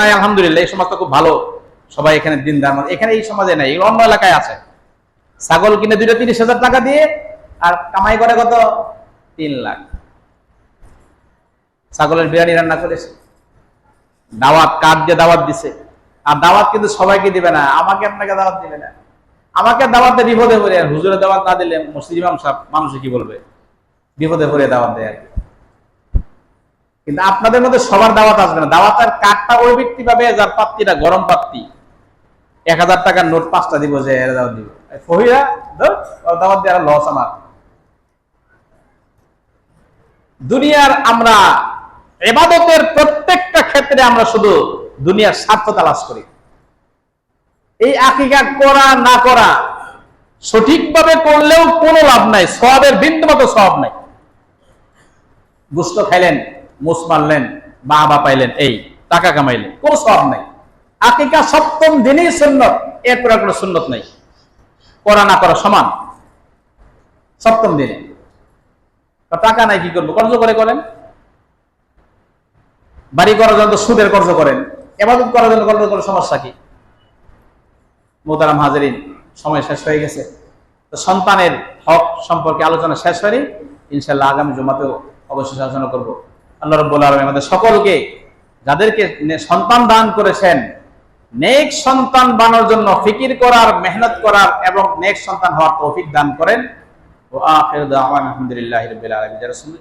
নাই আলহামদুলিল্লাহ, এই সমাজ তো খুব ভালো। সবাই এখানে দিন দান এখানে এই সমাজে নাই এগুলো অন্য এলাকায় আছে। ছাগল কিনে দুটো তিরিশ হাজার টাকা দিয়ে আর কামাই করে কত? তিন লাখ। ছাগলের বিরিয়ানি রান্না করেছে দাওয়াত, কাঠ দিয়ে দাওয়াত দিছে। আর দাওয়াত কিন্তু সবাইকে দিবে না, আমাকে আপনাকে দাওয়াত দিবে না। আমাকে দাওয়াত বিপদে পড়ে আর হুজুরের দাওয়াত না দিলে মুসলিম সাহেব মানুষে কি বলবে? বিপদে পড়ে দাওয়াত দেয় আর কি। কিন্তু আপনাদের মধ্যে সবার দাওয়াত আসবে না। দাওয়াতের কার্ডটা ওই ব্যক্তি পাবে, যার পাত্তিটা গরম পাত্তি এক হাজার টাকার নোট পাঁচটা দিব যে দাওয়াত দিব। দাওয়াত লস আমার। দুনিয়ার আমরা এবাদতের প্রত্যেকটা ক্ষেত্রে আমরা শুধু দুনিয়ার স্বার্থ তালাশ করি। এই আকিকা করা, না করা, সঠিকভাবে করলেও কোনো লাভ নাই সবের বিন্দু মতো সব নাই। গুস্ত খাইলেন মুস মারলেন বা বা পাইলেন, এই, টাকা কামাইলেন, কোনো সব নাই। আকিকা সপ্তম দিনেই সুন্নত, এরপর আর কোনো সুন্নত নাই। করা না করা সমান। সপ্তম দিনে। টাকা নাই, কি করব? কর্জ করে করেন। বাড়ি করার জন্য সুদের কর্জ করেন। এবাদত করার জন্য কর্জ করে সমস্যা কি? মোতারাম হাজারিন, সময় শেষ হয়ে গেছে। তো সন্তানের হক সম্পর্কে আলোচনা শেষ হয়নি। ইনশাল্লাহ আগামী জমাতেও অবশ্যই আলোচনা করব। আল্লাহ রব্বুল আলম আমাদের সকলকে, যাদেরকে সন্তান দান করেছেন, নেক সন্তান বানানোর জন্য ফিকির করার, মেহনত করার এবং নেক সন্তান হওয়ার তৌফিক দান করেন। ও আখির দাওয়ানা আলহামদুলিল্লাহি শুনলেন